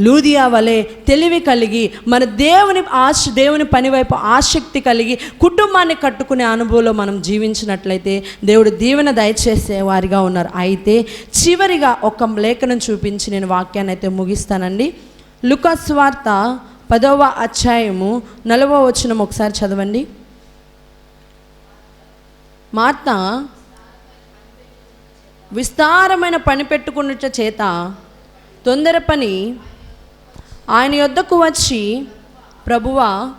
లూదియా వలె తెలివి కలిగి మన దేవుని ఆశ దేవుని పని వైపు ఆసక్తి కలిగి కుటుంబాన్ని కట్టుకునే అనుభవంలో మనం జీవించినట్లయితే దేవుడు దీవెన దయచేసే వారిగా ఉన్నారు. అయితే చివరిగా ఒక లేఖనం చూపించి నేను వాక్యాన్ని అయితే ముగిస్తానండి. లుకస్వార్త పదవ అధ్యాయము నలవ వచనం ఒకసారి చదవండి. మార్త విస్తారమైన పని పెట్టుకున్నట్ట చేత తొందర పని ఆయన యొద్దకు వచ్చి ప్రభువా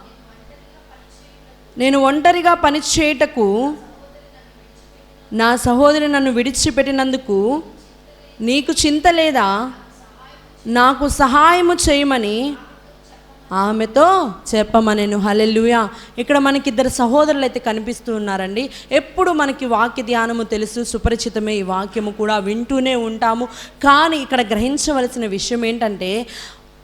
నేను ఒంటరిగా పనిచేయటకు నా సహోదరి నన్ను విడిచిపెట్టినందుకు నీకు చింత లేదా? నాకు సహాయము చేయమని ఆమెతో చెప్పమనేను. హలెల్లుయా. ఇక్కడ మనకి ఇద్దరు సహోదరులు అయితే కనిపిస్తూ ఉన్నారండి. ఎప్పుడు మనకి వాక్య ధ్యానము తెలుసు సుపరిచితమే ఈ వాక్యము కూడా వింటూనే ఉంటాము. కానీ ఇక్కడ గ్రహించవలసిన విషయం ఏంటంటే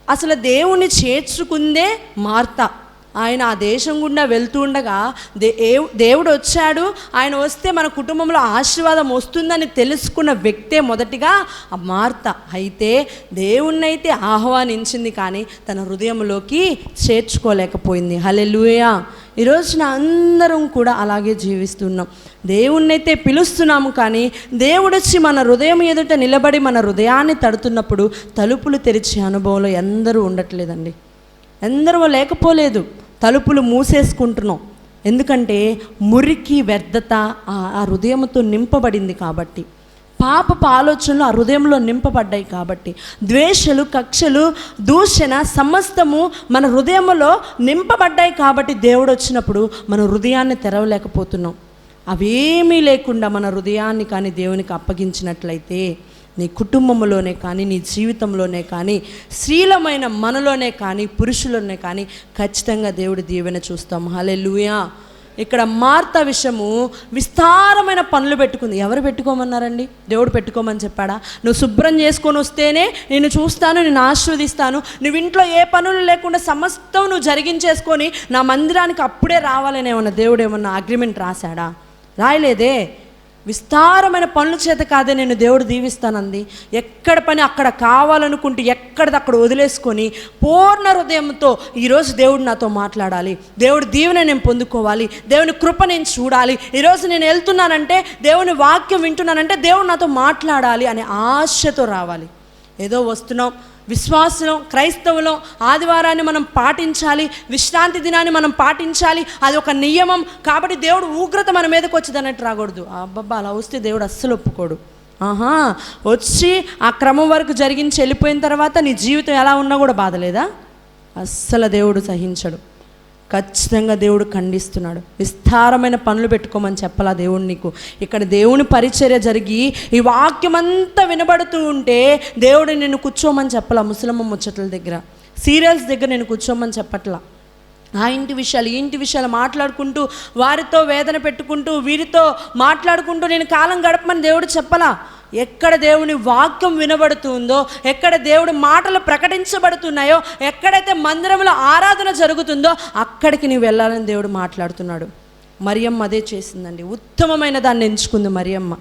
అసలు దేవుణ్ణి చేర్చుకుందే మార్త. ఆయన ఆ దేశం గుండా వెళ్తూ ఉండగా దే దేవుడు వచ్చాడు. ఆయన వస్తే మన కుటుంబంలో ఆశీర్వాదం వస్తుందని తెలుసుకున్న వ్యక్తే మొదటిగా ఆ మార్త. అయితే దేవుణ్ణైతే ఆహ్వానించింది కానీ తన హృదయంలోకి చేర్చుకోలేకపోయింది. హలెలుయా ఈరోజున అందరం కూడా అలాగే జీవిస్తున్నాం. దేవుణ్ణైతే పిలుస్తున్నాము కానీ దేవుడొచ్చి మన హృదయం ఎదుట నిలబడి మన హృదయాన్ని తడుతున్నప్పుడు తలుపులు తెరిచే అనుభవంలో ఎందరూ ఉండట్లేదండి. ఎందరూ లేకపోలేదు. తలుపులు మూసేసుకుంటున్నాం. ఎందుకంటే మురికి వ్యర్థత ఆ ఆ హృదయంతో నింపబడింది కాబట్టి. పాపపు ఆలోచనలు ఆ హృదయంలో నింపబడ్డాయి కాబట్టి. ద్వేషలు కక్షలు దూషణ సమస్తము మన హృదయంలో నింపబడ్డాయి కాబట్టి దేవుడు వచ్చినప్పుడు మన హృదయాన్ని తెరవలేకపోతున్నాం. అవేమీ లేకుండా మన హృదయాన్ని కానీ దేవునికి అప్పగించినట్లయితే నీ కుటుంబంలోనే కానీ నీ జీవితంలోనే కానీ స్త్రీలమైన మనలోనే కానీ పురుషులోనే కానీ ఖచ్చితంగా దేవుడి దీవెన చూస్తాం. హలే ఇక్కడ మార్త విషయము విస్తారమైన పనులు పెట్టుకుంది. ఎవరు పెట్టుకోమన్నారండి? దేవుడు పెట్టుకోమని చెప్పాడా? నువ్వు శుభ్రం చేసుకొని వస్తేనే నేను చూస్తాను నేను ఆస్వాదిస్తాను నువ్వు ఇంట్లో ఏ పనులు లేకుండా సమస్తం నువ్వు జరిగించేసుకొని నా మందిరానికి అప్పుడే రావాలని ఏమన్నా దేవుడు ఏమన్నా అగ్రిమెంట్ రాశాడా? రాయలేదే. విస్తారమైన పనుల చేత కాదే నేను దేవుడు దీవిస్తానంది. ఎక్కడ పని అక్కడ కావాలనుకుంటే ఎక్కడిది అక్కడ వదిలేసుకొని పూర్ణ హృదయంతో ఈరోజు దేవుడు నాతో మాట్లాడాలి. దేవుడు దీవెన నేను పొందుకోవాలి. దేవుని కృప నేను చూడాలి. ఈరోజు నేను వెళ్తున్నానంటే దేవుని వాక్యం వింటున్నానంటే దేవుడు నాతో మాట్లాడాలి అనే ఆశతో రావాలి. ఏదో వస్తున్నాం. విశ్వాసం క్రైస్తవులం ఆదివారాన్ని మనం పాటించాలి విశ్రాంతి దినాన్ని మనం పాటించాలి అది ఒక నియమం. కాబట్టి దేవుడు ఉగ్రత మన మీదకి వచ్చింది అన్నట్టు రాకూడదు. అబ్బబ్బా అలా వస్తే దేవుడు అస్సలు ఒప్పుకోడు. ఆహా వచ్చి ఆ క్రమం వరకు జరిగించి వెళ్ళిపోయిన తర్వాత నీ జీవితం ఎలా ఉన్నా కూడా బాధలేదా? అస్సలు దేవుడు సహించడు. ఖచ్చితంగా దేవుడు ఖండిస్తున్నాడు. విస్తారమైన పనులు పెట్టుకోమని చెప్పాలా దేవుడు నీకు? ఇక్కడ దేవుని పరిచర్య జరిగి ఈ వాక్యం అంతా వినబడుతూ ఉంటే దేవుడు నిన్ను కూర్చోమని చెప్పాలా ముసలమ్మ ముచ్చట్ల దగ్గర? సీరియల్స్ దగ్గర నేను కూర్చోమని చెప్పట్లా? ఆ ఇంటి విషయాలు ఈ ఇంటి విషయాలు మాట్లాడుకుంటూ వారితో వేదన పెట్టుకుంటూ వీరితో మాట్లాడుకుంటూ నేను కాలం గడపమని దేవుడు చెప్పలా? ఎక్కడ దేవుని వాక్యం వినబడుతుందో ఎక్కడ దేవుడి మాటలు ప్రకటించబడుతున్నాయో ఎక్కడైతే మందిరంలో ఆరాధన జరుగుతుందో అక్కడికి నీవు వెళ్ళాలని దేవుడు మాట్లాడుతున్నాడు. మరియమ్మ అదే చేసిందండి. ఉత్తమమైన దాన్ని ఎంచుకుంది మరియమ్మ.